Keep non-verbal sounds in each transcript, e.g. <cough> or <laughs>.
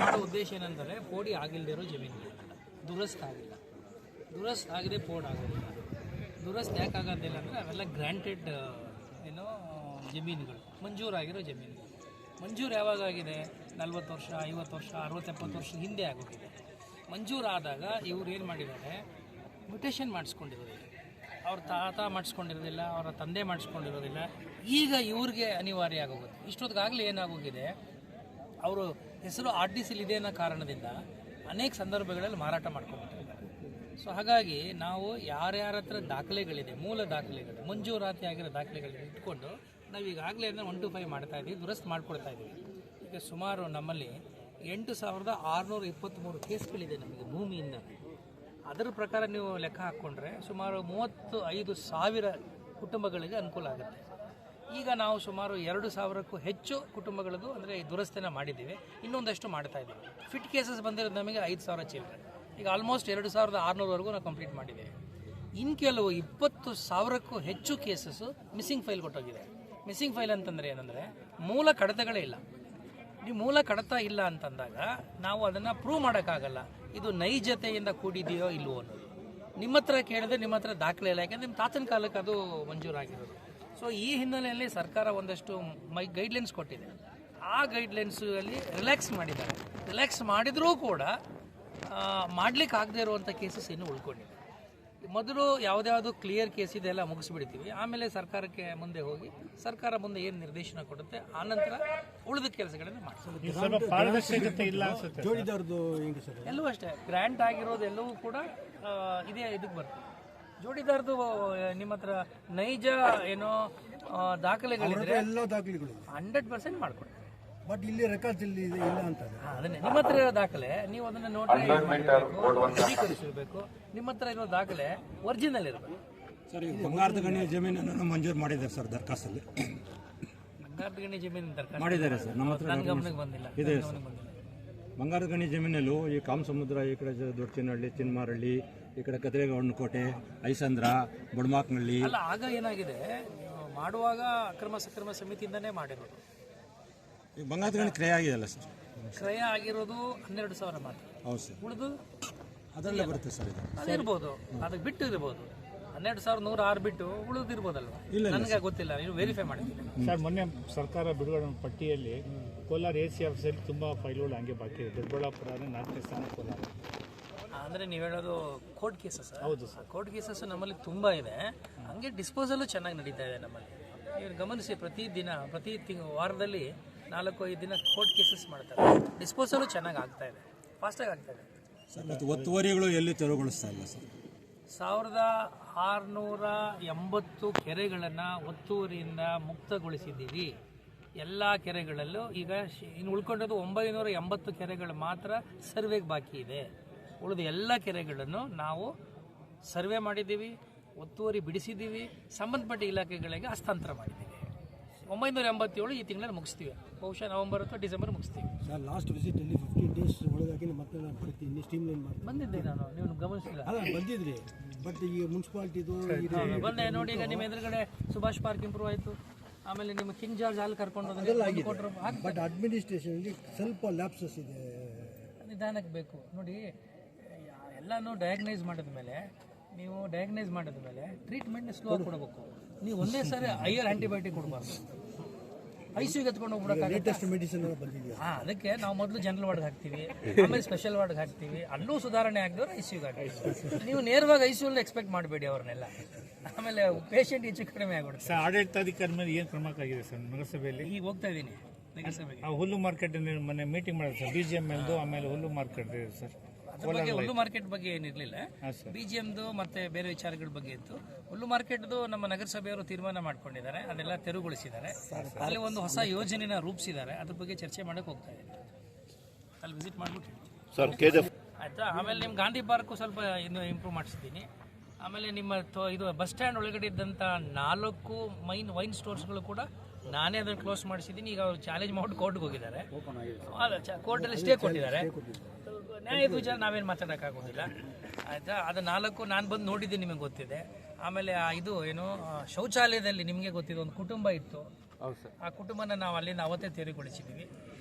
ಮಾಡೋ ಉದ್ದೇಶ ಏನಂದರೆ, ಪೋಡಿ ಆಗಿಲ್ಲದಿರೋ ಜಮೀನು. ದುರಸ್ತ ಆಗಿಲ್ಲ. ದುರಸ್ತ ಆಗದೆ ಪೋಡ್ ಆಗೋದಿಲ್ಲ. ದುರಸ್ತಿ ಯಾಕೆ ಆಗೋದಿಲ್ಲ ಅಂದರೆ, ಅವೆಲ್ಲ ಗ್ರ್ಯಾಂಟೆಡ್ ಏನು, ಜಮೀನುಗಳು. ಮಂಜೂರಾಗಿರೋ ಜಮೀನುಗಳು. ಮಂಜೂರು ಯಾವಾಗ ಆಗಿದೆ? ನಲ್ವತ್ತು ವರ್ಷ, ಐವತ್ತು ವರ್ಷ, ಅರವತ್ತೆಪ್ಪತ್ತು ವರ್ಷ ಹಿಂದೆ ಆಗೋಗಿದೆ. ಮಂಜೂರಾದಾಗ ಇವ್ರು ಏನು ಮಾಡಿದ್ದಾರೆ? ಮ್ಯೂಟೇಷನ್ ಮಾಡಿಸ್ಕೊಂಡಿರೋದಿಲ್ಲ ಅವ್ರ ತಾತ ಮಾಡಿಸ್ಕೊಂಡಿರೋದಿಲ್ಲ, ಅವರ ತಂದೆ ಮಾಡಿಸ್ಕೊಂಡಿರೋದಿಲ್ಲ. ಈಗ ಇವ್ರಿಗೆ ಅನಿವಾರ್ಯ ಆಗೋಗುತ್ತೆ. ಇಷ್ಟೊತ್ತಿಗಾಗಲೇ ಏನಾಗೋಗಿದೆ? ಅವರು ಹೆಸರು ಆರ್ ಡಿ ಸಿಲಿ ಇದೆ ಅನ್ನೋ ಕಾರಣದಿಂದ ಅನೇಕ ಸಂದರ್ಭಗಳಲ್ಲಿ ಮಾರಾಟ ಮಾಡ್ಕೊಂಡಿರ್ತಾರೆ ಸೊ ಹಾಗಾಗಿ ನಾವು ಯಾರ್ಯಾರ ಹತ್ರ ದಾಖಲೆಗಳಿದೆ, ಮೂಲ ದಾಖಲೆಗಳು, ಮಂಜೂರಾತಿ ಆಗಿರೋ ದಾಖಲೆಗಳನ್ನ ಇಟ್ಕೊಂಡು ನಾವು ಈಗಾಗಲೇ ಅಂದರೆ ಒನ್ ಟು ಫೈವ್ ಮಾಡ್ತಾ ಇದ್ದೀವಿ ದುರಸ್ತು ಮಾಡ್ಕೊಡ್ತಾ ಇದ್ದೀವಿ ಈಗ ಸುಮಾರು ನಮ್ಮಲ್ಲಿ ಎಂಟು ಸಾವಿರದ ಆರುನೂರ ಇಪ್ಪತ್ತ್ಮೂರು ಕೇಸ್ಗಳಿದೆ ನಮಗೆ ಭೂಮಿಯಿಂದ. ಅದರ ಪ್ರಕಾರ ನೀವು ಲೆಕ್ಕ ಹಾಕ್ಕೊಂಡ್ರೆ ಸುಮಾರು ಮೂವತ್ತು ಐದು ಸಾವಿರ ಕುಟುಂಬಗಳಿಗೆ ಅನುಕೂಲ ಆಗುತ್ತೆ. ಈಗ ನಾವು ಸುಮಾರು ಎರಡು ಸಾವಿರಕ್ಕೂ ಹೆಚ್ಚು ಕುಟುಂಬಗಳದ್ದು ಅಂದರೆ ದುರಸ್ತಿನ ಮಾಡಿದ್ದೀವಿ. ಇನ್ನೊಂದಷ್ಟು ಮಾಡ್ತಾ ಇದ್ದೀವಿ. ಫಿಟ್ ಕೇಸಸ್ ಬಂದಿರೋದು ನಮಗೆ ಐದು ಸಾವಿರ ಚಿಲ್ಲರೆ ಈಗ ಆಲ್ಮೋಸ್ಟ್ ಎರಡು ಸಾವಿರದ ಆರುನೂರವರೆಗೂ ನಾವು ಕಂಪ್ಲೀಟ್ ಮಾಡಿದ್ದೇವೆ. ಇನ್ನು ಕೆಲವು ಇಪ್ಪತ್ತು ಸಾವಿರಕ್ಕೂ ಹೆಚ್ಚು ಕೇಸಸ್ಸು ಮಿಸ್ಸಿಂಗ್ ಫೈಲ್ ಕೊಟ್ಟೋಗಿದೆ. ಮಿಸ್ಸಿಂಗ್ ಫೈಲ್ ಅಂತಂದರೆ ಏನಂದರೆ ಮೂಲ ಕಡತಗಳೇ ಇಲ್ಲ. ನೀವು ಮೂಲ ಕಡತ ಇಲ್ಲ ಅಂತಂದಾಗ ನಾವು ಅದನ್ನು ಪ್ರೂವ್ ಮಾಡೋಕ್ಕಾಗಲ್ಲ. ಇದು ನೈಜತೆಯಿಂದ ಕೂಡಿದೆಯೋ ಇಲ್ಲವೋ ಅನ್ನೋದು. ನಿಮ್ಮ ಹತ್ರ ಕೇಳಿದ್ರೆ ನಿಮ್ಮ ಹತ್ರ ದಾಖಲೆ ಇಲ್ಲ. ಯಾಕಂದ್ರೆ ನಿಮ್ಮ ತಾತನ ಕಾಲಕ್ಕೆ ಅದು ಮಂಜೂರಾಗಿರೋದು. ಸೊ ಈ ಹಿನ್ನೆಲೆಯಲ್ಲಿ ಸರ್ಕಾರ ಒಂದಷ್ಟು ಮೈ ಗೈಡ್ಲೈನ್ಸ್ ಕೊಟ್ಟಿದೆ. ಆ ಗೈಡ್ಲೈನ್ಸಲ್ಲಿ ರಿಲ್ಯಾಕ್ಸ್ ಮಾಡಿದ್ದಾರೆ. ರಿಲ್ಯಾಕ್ಸ್ ಮಾಡಿದ್ರೂ ಕೂಡ ಮಾಡ್ಲಿಕ್ಕೆ ಆಗದೆ ಇರುವಂಥ ಕೇಸಸ್ ಇನ್ನೂ ಉಳ್ಕೊಂಡಿದೆ ಮೊದಲು ಯಾವುದ್ಯಾವುದು ಕ್ಲಿಯರ್ ಕೇಸ್ ಇದೆ ಎಲ್ಲ ಮುಗಿಸ್ಬಿಡ್ತೀವಿ. ಆಮೇಲೆ ಸರ್ಕಾರಕ್ಕೆ ಮುಂದೆ ಹೋಗಿ ಸರ್ಕಾರ ಮುಂದೆ ಏನು ನಿರ್ದೇಶನ ಕೊಡುತ್ತೆ ಆನಂತರ ಉಳಿದ ಕೆಲಸಗಳನ್ನು ಮಾಡ್ತೀವಿ. ಸ್ವಲ್ಪ ಪಾರದರ್ಶಕತೆ ಇಲ್ಲ ಅನ್ಸುತ್ತೆ. ಜೋಡಿದಾರ್ದು ಹೆಂಗೆ ಸರ್? ಎಲ್ಲವೂ ಅಷ್ಟೇ. ಗ್ರ್ಯಾಂಟ್ ಆಗಿರೋದು ಎಲ್ಲವೂ ಕೂಡ ಆ, ಇದೇ ಇದಕ್ಕೆ ಬರ್ತದೆ. ಜೋಡಿದಾರ್ದು ನಿಮ್ಮ ಹತ್ರ ನೈಜ ಏನೋ ದಾಖಲೆಗಳು ದಾಖಲೆಗಳಿದ್ರೆ ಎಲ್ಲ ದಾಖಲೆಗಳು ಹಂಡ್ರೆಡ್ ಪರ್ಸೆಂಟ್ ಮಾಡ್ಕೊಡಿ ಬಟ್ ಇಲ್ಲಿ ರೆಕಾರ್ಡ್ಸ್ ಇಲ್ಲಿ ಇದೆ ಇಲ್ಲ ಅಂತ ಅದನ್ನೇ. ನಿಮ್ಮ ಹತ್ರ ಇರೋ ದಾಖಲೆ ನೀವು ಅದನ್ನ ನೋಡಿ ದೃಢೀಕರಿಸಿರ್ಬೇಕು ನಿಮ್ಮ ಹತ್ರ ಇರೋ ದಾಖಲೆ ಒರಿಜಿನಲ್ ಇರಬೇಕು. ಸರ್ ಈ ಬಂಗಾರದ ಗಣಿ ಜಮೀನನ್ನು ಮಂಜೂರು ಮಾಡಿದ್ದಾರೆ ಸರ್ ದರ್ಖಾಸ್ತಲ್ಲಿ. ಬಂಗಾರದ ಗಣಿ ಜಮೀನು ಮಾಡಿದ್ದಾರೆ ಸರ್ ನಮ್ಮ ಹತ್ರ ನನ್ನ ಗಮನಕ್ಕೆ ಬಂದಿಲ್ಲ. ಇದೆ ಸರ್. ಬಂಗಾರದ ಗಣಿ ಜಮೀನಲ್ಲೂ ಈ ಕಾಮಸಮುದ್ರ ಈ ಕಡೆ ದೊಡ್ಡ ಚಿನ್ನಹಳ್ಳಿ ಚಿನ್ಮಾರಳ್ಳಿ ಈ ಕಡೆ ಕದ್ರೇಗೌಡನಕೋಟೆ ಐಸಂದ್ರ ಬುಡಮಾಕ್ನಳ್ಳಿ. ಅಲ್ಲ ಆಗ ಏನಾಗಿದೆ? ನೀವು ಮಾಡುವಾಗ ಅಕ್ರಮ ಸಕ್ರಮ ಸಮಿತಿಯಿಂದನೇ ಮಾಡಿರೋದು. ಈ ಬಂಗಾರದ ಗಣಿ ಕ್ರಯ ಆಗಿದೆಯಲ್ಲ ಸರ್? ಕ್ರಯ ಆಗಿರೋದು ಹನ್ನೆರಡು ಸಾವಿರ ಮಾತ್ರ. ಹೌದು ಸರ್. ಉಳಿದು ಅದರಲ್ಲೇ ಬರುತ್ತೆ ಸರ್ ಇದು. ಅದಿರ್ಬೋದು ಅದಕ್ಕೆ ಬಿಟ್ಟು ಇರ್ಬೋದು. ಹನ್ನೆರಡು ಸಾವಿರದ ನೂರ ಆರು ಬಿಟ್ಟು ಉಳಿದಿರ್ಬೋದಲ್ವ ಇಲ್ಲ, ನನಗೆ ಗೊತ್ತಿಲ್ಲ ನೀವು ವೆರಿಫೈ ಮಾಡಿದ್ದೀನಿ ಸರ್ ಮೊನ್ನೆ ಸರ್ಕಾರ ಬಿಡುಗಡೆ ಮಾಡಿದ ಪಟ್ಟಿಯಲ್ಲಿ ಕೋಲಾರ ಎ ಸಿ ಆಫೀಸಲ್ಲಿ ತುಂಬ ಫೈಲ್ಗಳು ಹಂಗೆ ಬಾಕಿ ಇದೆ. ದೊಡ್ಡಬಳ್ಳಾಪುರ ನಾಲ್ಕನೇ ಸ್ಥಾನ ಕೋಲಾರ. ಅಂದರೆ ನೀವು ಹೇಳೋದು ಕೋರ್ಟ್ ಕೇಸಸ್ ಹೌದು ಕೋರ್ಟ್ ಕೇಸಸ್ ನಮ್ಮಲ್ಲಿ ತುಂಬ ಇದೆ. ಹಂಗೆ ಡಿಸ್ಪೋಸಲ್ ಚೆನ್ನಾಗಿ ನಡೀತಾ ಇದೆ ನಮ್ಮಲ್ಲಿ. ನೀವು ಗಮನಿಸಿ ಪ್ರತಿ ದಿನ ಪ್ರತಿ ತಿಂಗ್ ವಾರದಲ್ಲಿ ನಾಲ್ಕು ಐದು ದಿನ ಕೋರ್ಟ್ ಕೇಸಸ್ ಮಾಡ್ತಾರೆ. ಡಿಸ್ಪೋಸಲು ಚೆನ್ನಾಗಿ ಆಗ್ತಾ ಇದೆ. ಫಾಸ್ಟಾಗಿ ಆಗ್ತಾ ಇದೆ. ಸರ್ ಮತ್ತು ಒತ್ತುವರಿಗಳು ಎಲ್ಲಿ ತೆರವುಗೊಳಿಸ್ತಾ ಇಲ್ಲ ಸರ್? ಸಾವಿರದ ಆರುನೂರ ಎಂಬತ್ತು ಕೆರೆಗಳನ್ನು ಒತ್ತುವರಿಯಿಂದ ಮುಕ್ತಗೊಳಿಸಿದ್ದೀವಿ. ಎಲ್ಲ ಕೆರೆಗಳಲ್ಲೂ ಈಗ ಶ್- ಇನ್ನು ಉಳ್ಕೊಂಡಿರೋದು ಒಂಬೈನೂರ ಎಂಬತ್ತು ಕೆರೆಗಳು ಮಾತ್ರ ಸರ್ವೆಗೆ ಬಾಕಿ ಇದೆ. ಉಳಿದ ಎಲ್ಲ ಕೆರೆಗಳನ್ನು ನಾವು ಸರ್ವೆ ಮಾಡಿದ್ದೀವಿ ಒತ್ತುವರಿ ಬಿಡಿಸಿದ್ದೀವಿ ಸಂಬಂಧಪಟ್ಟ ಇಲಾಖೆಗಳಿಗೆ ಹಸ್ತಾಂತರ ಮಾಡಿದ್ದೀವಿ. ಒಂಬೈನೂರ ಎಂಬತ್ತೇಳು ಈ ತಿಂಗಳಲ್ಲಿ ಮುಗಿಸ್ತೀವಿ. ಬಹುಶಃ ನವೆಂಬರ್ ಅಥವಾ ಡಿಸೆಂಬರ್ ಮುಗಿಸ್ತೀವಿ. ಸರ್ ಲಾಸ್ಟ್ ವಿಸಿಟ್ ಅಲ್ಲಿ ಫಿಫ್ಟೀನ್ ಡೇಸ್ ಒಳಗಾಗಿ ಮತ್ತೆ ನಾನು ಬರ್ತೀನಿ. ಸ್ಟೀಮ್ ಲೈನ್ ಮಾಡಿ ಬಂದಿದ್ದೆ ನಾನು ನೀವು ಗಮನಿಸಿಲ್ಲ ಅಲ್ಲ ಬಂದಿದ್ರಿ. ಬಟ್ ಈಗ ಮುನ್ಸಿಪಾಲ್ಟಿದು ಬಂದೆ ನೋಡಿ ಈಗ ನಿಮ್ಮ ಎದುರುಗಡೆ ಸುಭಾಷ್ ಪಾರ್ಕ್ ಇಂಪ್ರೂವ್ ಆಯಿತು. ಆಮೇಲೆ ನಿಮ್ಮ ಕಿಂಗ್ ಜಾರ್ಜ್ ಹಾಲ್ ಕರ್ಕೊಂಡು ಕೊಟ್ಟರು ಬಟ್ ಅಡ್ಮಿನಿಸ್ಟ್ರೇಷನ್ ಸ್ವಲ್ಪ ಲ್ಯಾಪ್ಸಸ್ ಇದೆ. ನಿಧಾನಕ್ಕೆ ಬೇಕು. ನೋಡಿ ಎಲ್ಲನೂ ಡಯಾಗ್ನೈಸ್ ಮಾಡಿದ ಮೇಲೆ ನೀವು ಡಯಾಗ್ನೈಸ್ ಮಾಡಿದ ಮೇಲೆ ಟ್ರೀಟ್ಮೆಂಟ್ನ ಸ್ಲೋ ಕೊಡಬೇಕು. ನೀವು ಒಂದೇ ಸಾರಿ ಹೈಯರ್ ಆಂಟಿಬಯೋಟಿಕ್ ಕೊಡಬಾರ್ದು. ಐ ಸಿಗೆ ಎತ್ಕೊಂಡು ಬಂದಿದೆಯಾ? ಹಾ ಅದಕ್ಕೆ ನಾವು ಮೊದಲು ಜನರಲ್ ವಾರ್ಡ್ಗೆ ಹಾಕ್ತೀವಿ <laughs> ಆಮೇಲೆ ಸ್ಪೆಷಲ್ ವಾರ್ಡ್ಗೆ ಹಾಕ್ತೀವಿ ಅಲ್ಲೂ ಸುಧಾರಣೆ ಆಗಿದವ್ರು ಐ ಸಿಗೆ ಹಾಕ್ತೀವಿ. ನೀವು ನೇರವಾಗಿ ಐ ಸಿ ಎಕ್ಸ್ಪೆಕ್ಟ್ ಮಾಡಬೇಡಿ ಅವ್ರನ್ನೆಲ್ಲ. ಆಮೇಲೆ ಪೇಷಂಟ್ ಹೆಚ್ಚು ಕಡಿಮೆ ಆಗ್ಬಿಡುತ್ತೆ. ಸರ್ ಆಡಳಿತಾಧಿಕಾರಿ ಮೇಲೆ ಏನು ಕ್ರಮ ಆಗಿದೆ ಸರ್ ನಗರಸಭೆಯಲ್ಲಿ? ಈಗ ಹೋಗ್ತಾ ಇದ್ದೀನಿ ನಗರಸಭೆಗೆ. ಆ ಹುಲ್ಲು ಮಾರ್ಕೆಟ್ ಮೊನ್ನೆ ಮೀಟಿಂಗ್ ಮಾಡಿದ್ರು ಸರ್ ಬಿ ಜಿ ಎಂ ಎಲ್ದು ಆಮೇಲೆ ಹುಲ್ಲು ಮಾರ್ಕೆಟ್ ಇದೆ ಸರ್. ಅದ್ರ ಬಗ್ಗೆ ಹುಲ್ಲು ಮಾರ್ಕೆಟ್ ಬಗ್ಗೆ ಏನಿರಲಿಲ್ಲ ಬಿಜಿಎಂದು ಮತ್ತೆ ಬೇರೆ ವಿಚಾರಗಳ ಬಗ್ಗೆ ಇತ್ತು. ಹುಲ್ಲು ಮಾರ್ಕೆಟ್ದು ನಮ್ಮ ನಗರಸಭೆಯವರು ತೀರ್ಮಾನ ಮಾಡ್ಕೊಂಡಿದ್ದಾರೆ. ಅದೆಲ್ಲ ತೆರವುಗೊಳಿಸಿದ್ದಾರೆ. ಅಲ್ಲಿ ಒಂದು ಹೊಸ ಯೋಜನೆನ ರೂಪಿಸಿದ್ದಾರೆ. ಅದ್ರ ಬಗ್ಗೆ ಚರ್ಚೆ ಮಾಡಕ್ಕೆ ಹೋಗ್ತಾ ಇದ್ದೀನಿ ಅಲ್ಲಿ ವಿಸಿಟ್ ಮಾಡ್ಬಿಟ್ಟು ಆಯ್ತಾ? ಆಮೇಲೆ ನಿಮ್ಮ ಗಾಂಧಿ ಪಾರ್ಕು ಸ್ವಲ್ಪ ಇನ್ನು ಇಂಪ್ರೂವ್ ಮಾಡಿಸಿದ್ದೀನಿ. ಆಮೇಲೆ ನಿಮ್ಮ ಇದು ಬಸ್ ಸ್ಟ್ಯಾಂಡ್ ಒಳಗಡೆ ಇದ್ದಂಥ ನಾಲ್ಕು ಮೈನ್ ವೈನ್ ಸ್ಟೋರ್ಸ್ಗಳು ಕೂಡ ನಾನೇ ಅದನ್ನು ಕ್ಲೋಸ್ ಮಾಡಿಸಿದ್ದೀನಿ. ಈಗ ಅವರು ಚಾಲೆಂಜ್ ಮಾಡಿ ಕೋರ್ಟ್ಗೆ ಹೋಗಿದ್ದಾರೆ. ಕೋರ್ಟಲ್ಲಿ ಸ್ಟೇ ಕೊಟ್ಟಿದ್ದಾರೆ. ನ್ಯಾಯದ ವಿಚಾರ ನಾವೇನು ಮಾತಾಡೋಕ್ಕಾಗೋದಿಲ್ಲ. ಆಯಿತಾ? ಅದು ನಾಲ್ಕು ನಾನು ಬಂದು ನೋಡಿದ್ದೆ ನಿಮಗೆ ಗೊತ್ತಿದೆ. ಆಮೇಲೆ ಆ ಇದು ಏನು ಶೌಚಾಲಯದಲ್ಲಿ ನಿಮಗೆ ಗೊತ್ತಿದೆ ಒಂದು ಕುಟುಂಬ ಇತ್ತು. ಆ ಕುಟುಂಬನ ನಾವು ಅಲ್ಲಿಂದ ಅವತ್ತೇ ತೆರವುಗೊಳಿಸಿದ್ದೀವಿ ಆ,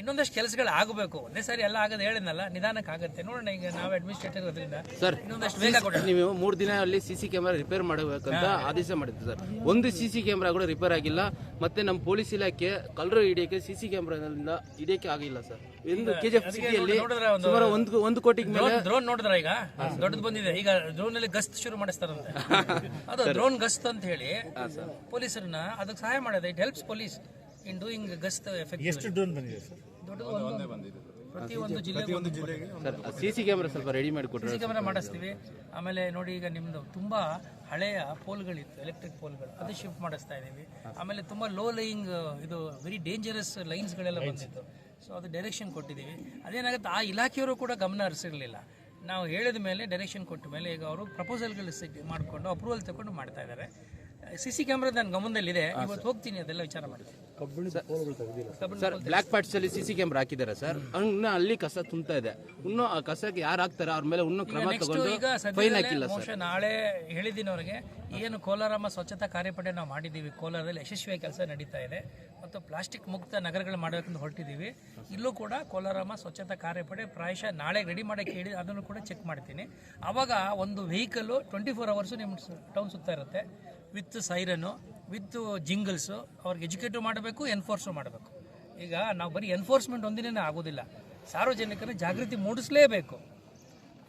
ಇನ್ನೊಂದಷ್ಟು ಕೆಲಸಗಳು ಆಗಬೇಕು. ಒಂದೇ ಸಾರಿ ಎಲ್ಲ ಆಗದೆ ಹೇಳಿದ್ನಲ್ಲ ನಿಧಾನಕ್ಕೆ ಆಗುತ್ತೆ. ನೋಡೋಣ ಈಗ ನಾವು ಅಡ್ಮಿನಿಸ್ಟ್ರೇಟರ್ ಇರೋದ್ರಿಂದ ಸರ್ ಇನ್ನೊಂದಷ್ಟು ಬೇಗ ಕೊಡೋಣ. ನೀವು ಮೂರು ದಿನ ಅಲ್ಲಿ ಸಿ ಸಿ ಕ್ಯಾಮೆರಾ ರಿಪೇರ್ ಮಾಡಬೇಕಂತ ಆದೇಶ ಮಾಡಿದ್ರು ಸರ್. ಒಂದು ಸಿ ಸಿ ಕ್ಯಾಮೆರಾ ಕೂಡ ರಿಪೇರ್ ಆಗಿಲ್ಲ. ಮತ್ತೆ ನಮ್ಮ ಪೊಲೀಸ್ ಇಲಾಖೆ ಕಳ್ಳರು ಹಿಡಿಯಕ್ಕೆ ಸಿ ಸಿ ಕ್ಯಾಮೆರಾದಿಂದ ಹಿಡಿಯಕ್ಕೆ ಆಗಿಲ್ಲ ಸರ್. ಒಂದು ಕೆ ಜಿ ಎಫ್ ಸಿಟಿಯಲ್ಲಿ ನೋಡಿದ್ರೆ ಒಂದು ಸುಮಾರು ಒಂದು ಒಂದು ಕೋಟಿಗೆ ಮೇಲೆ ಡ್ರೋನ್ ನೋಡಿದ್ರ ಈಗ? ದೊಡ್ಡದು ಬಂದಿದೆ. ಈಗ ಡ್ರೋನ್ ಅಲ್ಲಿ ಗಸ್ತ್ ಶುರು ಮಾಡಿಸ್ತಾರಂತೆ. <laughs> ಅದು ಡ್ರೋನ್ ಗಸ್ತ್ ಅಂತ ಹೇಳಿ ಪೊಲೀಸರನ್ನ ಅದಕ್ಕೆ ಸಹಾಯ ಮಾಡೋದು. It helps police in doing gust effect ಎಷ್ಟು ಡ್ರೋನ್ ಬಂದಿದೆ ಸರ್? ದೊಡ್ಡದು ಒಂದು ಪ್ರತಿ ಒಂದು ಜಿಲ್ಲೆಗೆ ಸರ್ ಸಿ ಸಿ ಕ್ಯಾಮೆರಾ ಸ್ವಲ್ಪ ರೆಡಿ ಮಾಡಿ ಕೊಡ್ರಿ ಸಿ ಕ್ಯಾಮೆರಾ ಮಾಡಿಸ್ತೀವಿ. ಆಮೇಲೆ ನೋಡಿ ಈಗ ನಿಮ್ಮದು ತುಂಬಾ ಹಳೆಯ ಪೋಲ್ಗಳಿತ್ತು ಎಲೆಕ್ಟ್ರಿಕ್ ಪೋಲ್ಗಳು. ಅದು ಶಿಫ್ಟ್ ಮಾಡಿಸ್ತಾ ಇದ್ದೀವಿ. ಆಮೇಲೆ ತುಂಬಾ ಲೋ ಲೈಯಿಂಗ್ ಇದು ವೆರಿ ಡೇಂಜರಸ್ ಲೈನ್ಸ್ಗಳೆಲ್ಲ ಬಂದಿತ್ತು. ಸೊ ಅದು ಡೈರೆಕ್ಷನ್ ಕೊಟ್ಟಿದ್ದೀವಿ. ಅದೇನಾಗುತ್ತೆ ಆ ಇಲಾಖೆಯವರು ಕೂಡ ಗಮನ ಹರಿಸಿರಲಿಲ್ಲ. ನಾವು ಹೇಳಿದ ಮೇಲೆ ಡೈರೆಕ್ಷನ್ ಕೊಟ್ಟ ಮೇಲೆ ಈಗ ಅವರು ಪ್ರಪೋಸಲ್ಗಳು ಮಾಡಿಕೊಂಡು ಅಪ್ರೂವಲ್ ತಗೊಂಡು ಮಾಡ್ತಾ ಇದ್ದಾರೆ. ಸಿ ಸಿ ಕ್ಯಾಮ್ರಾ ನನ್ನ ಗಮನದಲ್ಲಿದೆ. ಇವತ್ತು ಹೋಗ್ತೀನಿ ಅದೆಲ್ಲ ವಿಚಾರ ಮಾಡ್ತೀನಿ. ಸರ್ ಬ್ಲಾಕ್ ಪಾರ್ಟ್ಸ್ ಅಲ್ಲಿ ಸಿಸಿ ಕ್ಯಾಮ್ರಾ ಹಾಕಿದ್ದಾರೆ ಸರ್. ಅನ್ನ ಅಲ್ಲಿ ಕಸ ತುಂಬ್ತಾ ಇದೆ. ಇನ್ನು ಆ ಕಸಕ್ಕೆ ಯಾರು ಹಾಕ್ತಾರೆ? ಅವ್ರ ಮೇಲೆ ಇನ್ನೂ ಕ್ರಮ ತಗೊಂಡು ಈಗ ಫೈನ್ ಹಾಕಿಲ್ಲ ಸರ್. ನಾಳೆ ಹೇಳಿದ್ದೀನಿ ಅವರಿಗೆ ಏನು ಕೋಲಾರಮ್ಮ ಸ್ವಚ್ಛತಾ ಕಾರ್ಯಪಡೆ ನಾವು ಮಾಡಿದ್ದೀವಿ. ಕೋಲಾರದಲ್ಲಿ ಯಶಸ್ವಿಯಾಗಿ ಕೆಲಸ ನಡೀತಾ ಇದೆ. ಮತ್ತು ಪ್ಲಾಸ್ಟಿಕ್ ಮುಕ್ತ ನಗರಗಳು ಮಾಡಬೇಕಂತ ಹೊರಟಿದ್ದೀವಿ. ಇಲ್ಲೂ ಕೂಡ ಕೋಲಾರಮ್ಮ ಸ್ವಚ್ಛತಾ ಕಾರ್ಯಪಡೆ ಪ್ರಾಯಶಃ ನಾಳೆ ರೆಡಿ ಮಾಡೋಕ್ಕೆ ಹೇಳಿ ಅದನ್ನು ಕೂಡ ಚೆಕ್ ಮಾಡ್ತೀನಿ. ಆವಾಗ ಒಂದು ವೆಹಿಕಲ್ಲು ಟ್ವೆಂಟಿ ಫೋರ್ ಅವರ್ಸು ನಿಮ್ಮ ಟೌನ್ ಸುತ್ತಾ ಇರುತ್ತೆ. ವಿತ್ ಸೈರನು ವಿತ್ ಜಿಂಗಲ್ಸು ಅವ್ರಿಗೆ ಎಜುಕೇಟು ಮಾಡಬೇಕು ಎನ್ಫೋರ್ಸು ಮಾಡಬೇಕು. ಈಗ ನಾವು ಬರೀ ಎನ್ಫೋರ್ಸ್ಮೆಂಟ್ ಒಂದಿನೇ ಆಗೋದಿಲ್ಲ. ಸಾರ್ವಜನಿಕರ ಜಾಗೃತಿ ಮೂಡಿಸಲೇಬೇಕು.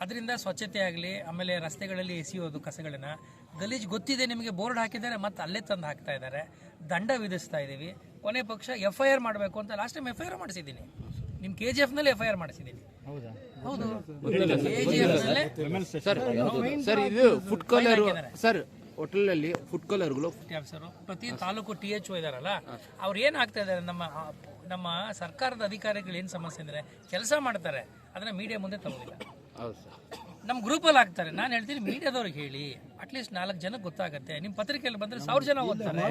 ಅದರಿಂದ ಸ್ವಚ್ಛತೆ ಆಗಲಿ ಆಮೇಲೆ ರಸ್ತೆಗಳಲ್ಲಿ ಎಸೆಯೋದು ಕಸಗಳನ್ನ. ಗಲೀಜು ಗೊತ್ತಿದೆ ನಿಮಗೆ ಬೋರ್ಡ್ ಹಾಕಿದ್ದಾರೆ ಮತ್ತೆ ಅಲ್ಲೇ ತಂದು ಹಾಕ್ತಾ ಇದ್ದಾರೆ. ದಂಡ ವಿಧಿಸ್ತಾ ಇದ್ದೀವಿ ಕೊನೆ ಪಕ್ಷ ಎಫ್ ಐ ಆರ್ ಮಾಡಬೇಕು ಅಂತ last time F I R ಮಾಡಿಸಿದ್ದೀನಿ. ನಿಮ್ಮ ಕೆ ಜಿ ಎಫ್ನಲ್ಲಿ ಎಫ್ ಐ ಆರ್ ಮಾಡಿಸಿದ್ದೀನಿ. ಹೌದಾ? ಹೌದು. ಕೆ ಜಿ ಎಫ್ನಲ್ಲೇ ಸರ್ ಸರ್ ಇದು ಫುಡ್ ಕಲರ್ ಸರ್ ಹೋಟೆಲಲ್ಲಿ ಫುಡ್ ಕಲರ್ಗಳು ಪ್ರತಿ ತಾಲೂಕು ಟಿ ಎಚ್ ಓ ಇದಾರಲ್ಲ ಅವ್ರು ಏನ್ ಆಗ್ತಾ ಇದಾರೆ? ನಮ್ಮ ನಮ್ಮ ಸರ್ಕಾರದ ಅಧಿಕಾರಿಗಳು ಏನು ಸಮಸ್ಯೆ ಅಂದ್ರೆ ಕೆಲಸ ಮಾಡ್ತಾರೆ ಅದನ್ನ ಮೀಡಿಯಾ ಮುಂದೆ ತಗೋದಿಲ್ಲ ನಮ್ ಸರ್. ನಮ್ಮ ಗ್ರೂಪಲ್ಲಿ ಹಾಕ್ತಾರೆ ನಾನು ಹೇಳ್ತೀನಿ ಮೀಡಿಯಾದವ್ರಿಗೆ ಹೇಳಿ ಅಟ್ಲೀಸ್ಟ್ ನಾಲ್ಕು ಜನ ಗೊತ್ತಾಗುತ್ತೆ. ನಿಮ್ ಪತ್ರಿಕೆಯಲ್ಲಿ ಬಂದ್ರೆ ಸಾವಿರ ಜನ ಓದ್ತಾರೆ.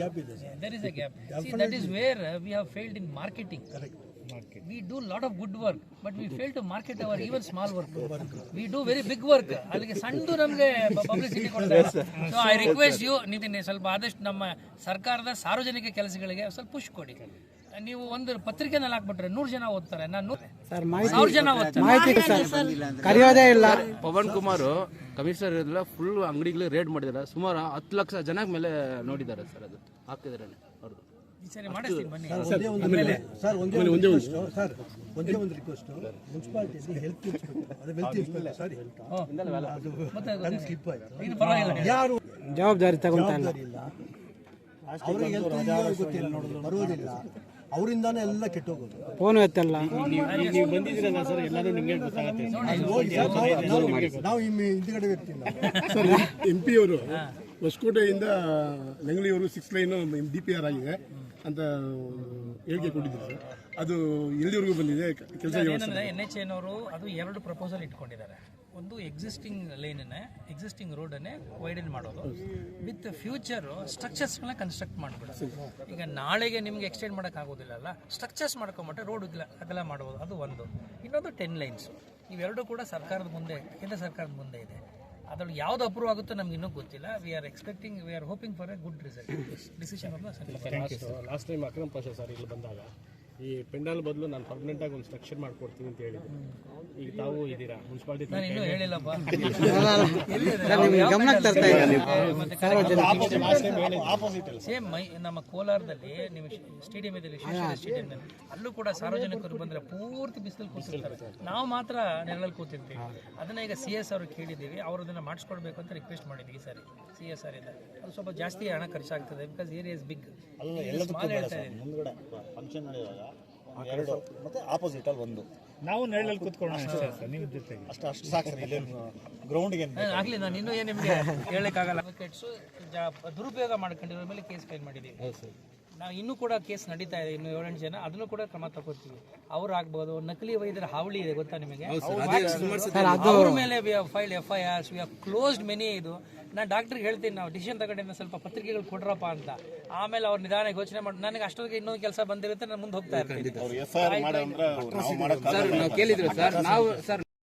Gap is a gap that is where we have failed in marketing we do lot of good work but we fail to market our even small work. We do very big work. ಅಲ್ಲಿಗೆ ಸಣ್ಣದು ನಮಗೆ publicity ಕೊಡ್ತಾರೆ so I request you Nitin ಸ್ವಲ್ಪ ಆದಷ್ಟು ನಮ್ಮ ಸರ್ಕಾರದ ಸಾರ್ವಜನಿಕ ಕೆಲಸಗಳಿಗೆ ಸ್ವಲ್ಪ ಪುಷ್ ಕೊಡಿ. ನೀವು ಒಂದು ಪತ್ರಿಕೆನಲ್ಲಿ ಹಾಕ್ಬಿಟ್ರೆ ನೂರು ಜನ ಓದ್ತಾರೆ. ನಾನು ಸಾವಿರ ಜನ ಓದ್ತಾರೆ. ಪವನ್ ಕುಮಾರ್ ಕಮಿಷನರ್ ಇರೋದಿಲ್ಲ ಫುಲ್ ಅಂಗಡಿಗಳು ರೇಡ್ ಮಾಡಿದಾರೆ. ಸುಮಾರು ಹತ್ತು ಲಕ್ಷ ಜನ ಮೇಲೆ ನೋಡಿದ್ದಾರೆ ಸರ್ ಅದು. ಹಾಕಿದಾರೆ ಅವ್ರದ್ದು ಸರಿ ಮಾಡಿಸ್ತೀನಿ ಬನ್ನಿ. ಸರ್ ಒಂದೇ ಒಂದು ಸರ್ ಒಂದೇ ಒಂದು ರಿಕ್ವೆಸ್ಟ್ ಮುನ್ಸಿಪಾಲಿಟಿಯಲ್ಲಿ ಹೆಲ್ತ್ ಇನ್ಸ್ಪೆಕ್ಟರ್ ಅದು ಹೆಲ್ತ್ ಇನ್ಸ್ಪೆಕ್ಟರ್ ಸಾರಿ ಅದು ನನ್ನ ಸ್ಲಿಪ್ ಆಯ್ತು. ಇದು ಪರವಾಗಿಲ್ಲ. ಯಾರು ಜವಾಬ್ದಾರಿ ತಗೊಂತ ಇಲ್ಲ. ಅವ್ರಿಗೆ ಹೆಲ್ತ್ ಗೊತ್ತಿಲ್ಲ ನೋಡೋದು ಬರುವುದಿಲ್ಲ. ಅವರಿಂದಾನೇ ಎಲ್ಲ ಕೆಟ್ಟೋಗೋದು. ಫೋನ್ ಎತ್ತಲ್ಲ. ನೀವು ಬಂದಿದ್ದೀರಲ್ಲ ಸರ್ ಎಲ್ಲರೂ ನಿಮಗೆ ಗೊತ್ತಾಗುತ್ತೆ. ನಾವು ಹಿಂದ್ಗಡೆ ಸರ್ ಎಂ ಪಿ ಅವರು ಹೊಸಕೋಟೆಯಿಂದ ಲಂಗಲಿಯವರು six lane D P R ಆಗಿದೆ. ಅಂತ ಹೇಳಿಕೆ ಕೊಟ್ಟಿದ್ದಾರೆ ಸರ್. ಅದು ಎಲ್ಲಿವರೆಗೂ ಬಂದಿದೆ? ಕೆಲಸ ಎನ್ ಎಚ್ ಎನವರು ಅದು ಎರಡು ಪ್ರಪೋಸಲ್ ಇಟ್ಕೊಂಡಿದ್ದಾರೆ. ಒಂದು ಎಕ್ಸಿಸ್ಟಿಂಗ್ ಲೈನನ್ನೇ ಎಕ್ಸಿಸ್ಟಿಂಗ್ ರೋಡನ್ನೇ ವೈಡನ್ ಮಾಡೋದು. ವಿತ್ ಫ್ಯೂಚರ್ ಸ್ಟ್ರಕ್ಚರ್ಸ್ಗಳನ್ನ ಕನ್ಸ್ಟ್ರಕ್ಟ್ ಮಾಡಿಬಿಡೋದು. ಈಗ ನಾಳೆಗೆ ನಿಮ್ಗೆ ಎಕ್ಸ್ಟೆಂಡ್ ಮಾಡೋಕ್ಕಾಗೋದಿಲ್ಲಲ್ಲ ಸ್ಟ್ರಕ್ಚರ್ಸ್ ಮಾಡ್ಕೊಂಬಿಟ್ರೆ ರೋಡ್ ಅಗಲ ಮಾಡ್ಬೋದು ಅದು ಒಂದು. ಇನ್ನೊಂದು ಟೆನ್ ಲೈನ್ಸ್ ಇವೆರಡೂ ಕೂಡ ಸರ್ಕಾರದ ಮುಂದೆ ಕೇಂದ್ರ ಸರ್ಕಾರದ ಮುಂದೆ ಇದೆ. ಅದ್ರಲ್ಲಿ ಯಾವ್ದು ಅಪ್ರೂವ್ ಆಗುತ್ತೋ ನಮ್ಗೆ ಇನ್ನೂ ಗೊತ್ತಿಲ್ಲ. We are expecting we are hoping for a good result decision last time Akram Pasha sir ಇಲ್ಲಿ ಬಂದಾಗ ಈ ಪೆಂಡಾಲ್ ಬದಲು ನಾನು ಪರ್ಮನೆಂಟ್ ಆಗಿ ಒಂದು ಸ್ಟ್ರಕ್ಚರ್ ಮಾಡ್ಕೊಡ್ತೀನಿ ಅಂತ ಹೇಳಿದ್ರು. ಈಗ ತಾವು ಇದ್ದೀರಾ? ಮುನ್ಸಿಪಾಲಿಟಿ ನಾನು ಇನ್ನೂ ಹೇಳಿಲ್ಲಪ್ಪ. ಗಮನಕ್ಕೆ ತರ್ತಾ ಸೇಮ್ ಮೈ ನಮ್ಮ ಕೋಲಾರದಲ್ಲಿ ನಿಮ್ಮ ಸ್ಟೇಡಿಯಂ ಇದೆ ಸ್ಟೇಡಿಯಂನಲ್ಲಿ ಅಲ್ಲೂ ಕೂಡ ಸಾರ್ವಜನಿಕರು ಬಂದ್ರೆ ಪೂರ್ತಿ ಬಿಸಿಲು ಕೂತಿರ್ತಾರೆ. ನಾವು ಮಾತ್ರ ನೆರಳಲ್ಲಿ ಕೂತಿರ್ತೀವಿ. ಅದನ್ನ ಈಗ ಸಿ ಎಸ್ ಅವ್ರಿಗೆ ಕೇಳಿದ್ದೀವಿ. ಅವ್ರು ಅದನ್ನ ಮಾಡಿಸ್ಕೊಡ್ಬೇಕು ಅಂತ ರಿಕ್ವೆಸ್ಟ್ ಮಾಡಿದ್ವಿ ಈ ಸಾರಿ. ಸಿ ಎಸ್ ಆರ್ ಇಂದ. ಅದು ಸ್ವಲ್ಪ ಜಾಸ್ತಿ ಹಣ ಖರ್ಚಾಗ್ತದೆ ಬಿಕಾಸ್ ಏರಿಯಾ ಇಸ್ ಬಿಗ್ ಮುಂದ್ಗಡೆ ಫಂಕ್ಷನ್ ನಡೆಯುವಾಗ ಎರಡು. ಮತ್ತೆ ಆಪೋಸಿಟ್ ಅಲ್ಲಿ ಒಂದು. ನಾವು ನೆರಳಲ್ಲಿ ಕೂತ್ಕೊಳ್ಳೋಣ ಅಷ್ಟೇ ಸರ್ ನಿಮ್ಮ ಜೊತೆಗೆ. ಅಷ್ಟು ಅಷ್ಟು. ಸಾಕು ಸರ್ ಇಲ್ಲಿ ಗ್ರೌಂಡ್ಗೆ ಆಗಲಿ ಆಗ್ಲಿ ನಾನು ಇನ್ನೂ ಏನು ನಿಮಗೆ <laughs> ಹೇಳಕ್ಕಾಗಲ್ಲ. ಅಡ್ವೊಕೇಟ್ಸು ದುರುಪಯೋಗ ಮಾಡ್ಕೊಂಡಿರೋ ಮೇಲೆ ಕೇಸ್ ಫೈಲ್ ಮಾಡಿದ್ದೀವಿ. ನಾವು ಇನ್ನೂ ಕೂಡ ಕೇಸ್ ನಡೀತಾ ಇದೆ ಇನ್ನು ಏಳೆಂಟು ಜನ ಅದನ್ನು ಕೂಡ ಕ್ರಮ ತಗೋತೀವಿ ಅವ್ರು ಆಗ್ಬೋದು ನಕಲಿ ವೈದ್ಯರ ಹಾವಳಿ ಇದೆ ಗೊತ್ತಾ ನಿಮಗೆ? ಅವ್ರ ಮೇಲೆ we file F I R we closed many ಇದು. ನಾನು ಡಾಕ್ಟರ್ಗೆ ಹೇಳ್ತೀನಿ ನಾವು ಡಿಸಿಷನ್ ತಗೊಂಡಿದ್ದ ಸ್ವಲ್ಪ ಪತ್ರಿಕೆಗಳು ಕೊಡ್ರಪ್ಪ ಅಂತ. ಆಮೇಲೆ ಅವ್ರು ನಿಧಾನ ಯೋಚನೆ ಮಾಡಿ ನನಗೆ ಅಷ್ಟೊತ್ತಿಗೆ ಇನ್ನೊಂದು ಕೆಲಸ ಬಂದಿರುತ್ತೆ ನಾನು ಮುಂದೆ ಹೋಗ್ತಾ ಇರ್ತೀನಿ.